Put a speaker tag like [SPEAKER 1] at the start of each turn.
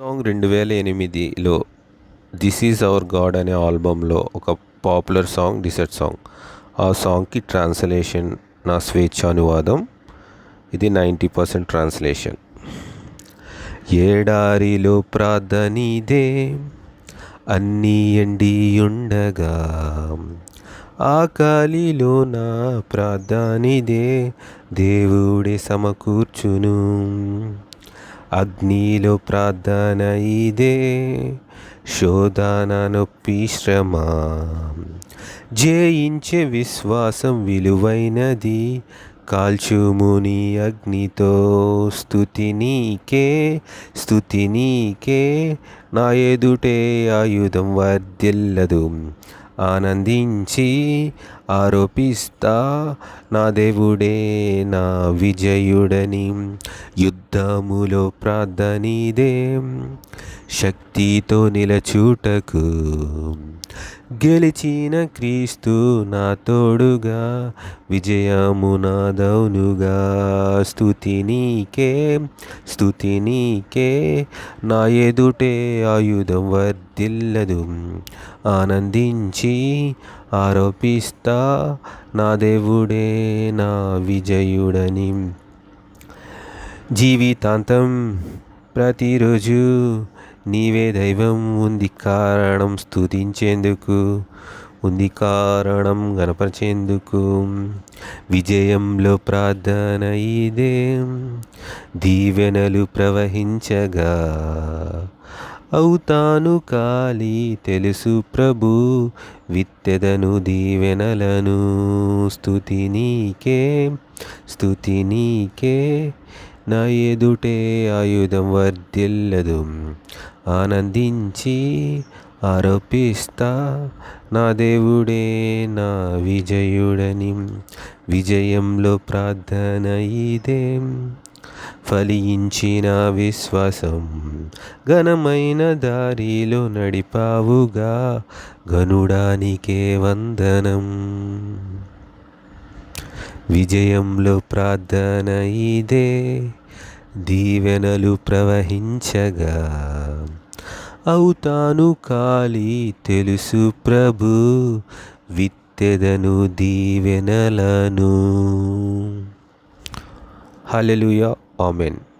[SPEAKER 1] Song రెండు వేల ఎనిమిదిలో దిస్ ఈజ్ అవర్ గాడ్ అనే ఆల్బంలో ఒక పాపులర్ సాంగ్ డిసెట్ సాంగ్. ఆ సాంగ్కి ట్రాన్స్లేషన్ నా స్వేచ్ఛ అనువాదం ఇది నైంటీ పర్సెంట్ ట్రాన్స్లేషన్. ఏడారిలో ప్రార్థనీదే అన్నీ ఎండి ఉండగా నా ప్రార్థనిదే దేవుడే సమకూర్చును. అగ్నిలో ప్రార్థన ఇదే. శోధన నొప్పి శ్రమ. జయించే విశ్వాసం విలువైనది. కాల్చుముని అగ్నితో. స్థుతి నీకే స్థుతి నీకే. నా ఎదుటే ఆయుధం వర్దిల్లదు ఆనందించి ఆరోపిస్తా. నా దేవుడే నా విజయుడని యుద్ధములో ప్రార్థనీదే. శక్తితో నిలచూటకు గెలిచిన క్రీస్తు నా తోడుగా విజయము నాదౌనుగా స్థుతి నీకే స్థుతి నీకే. నా ఎదుటే ఆయుధం వర్దిల్లదు ఆనందించి ఆరోపిస్తా నా దేవుడే నా విజయుడని. జీవితాంతం ప్రతిరోజు నీవే దైవం ఉంది కారణం స్తుతించేందుకు ఉంది కారణం గణపరిచేందుకు విజయంలో ప్రార్థన ఇదే దీవెనలు ప్రవహించగా అవుతాను కాలి తెలుసు ప్రభు విత్తెదను దీవెనలను. స్థుతి నీకే స్థుతి నీకే. నా ఎదుటే ఆయుధం వర్ధిల్లదు ఆనందించి ఆరోపిస్తా. నా దేవుడే నా విజయుడని విజయంలో ప్రార్థన ఇదే. ఫలించిన విశ్వాసం. ఘనమైన దారిలో నడిపావుగా గనుడానికే వందనం. విజయంలో ప్రార్థన ఇదే దీవెనలు ప్రవహించగా. అవుతాను కాలి తెలుసు ప్రభు విత్తెదను దీవెనలను. హల్లెలూయా. Amen.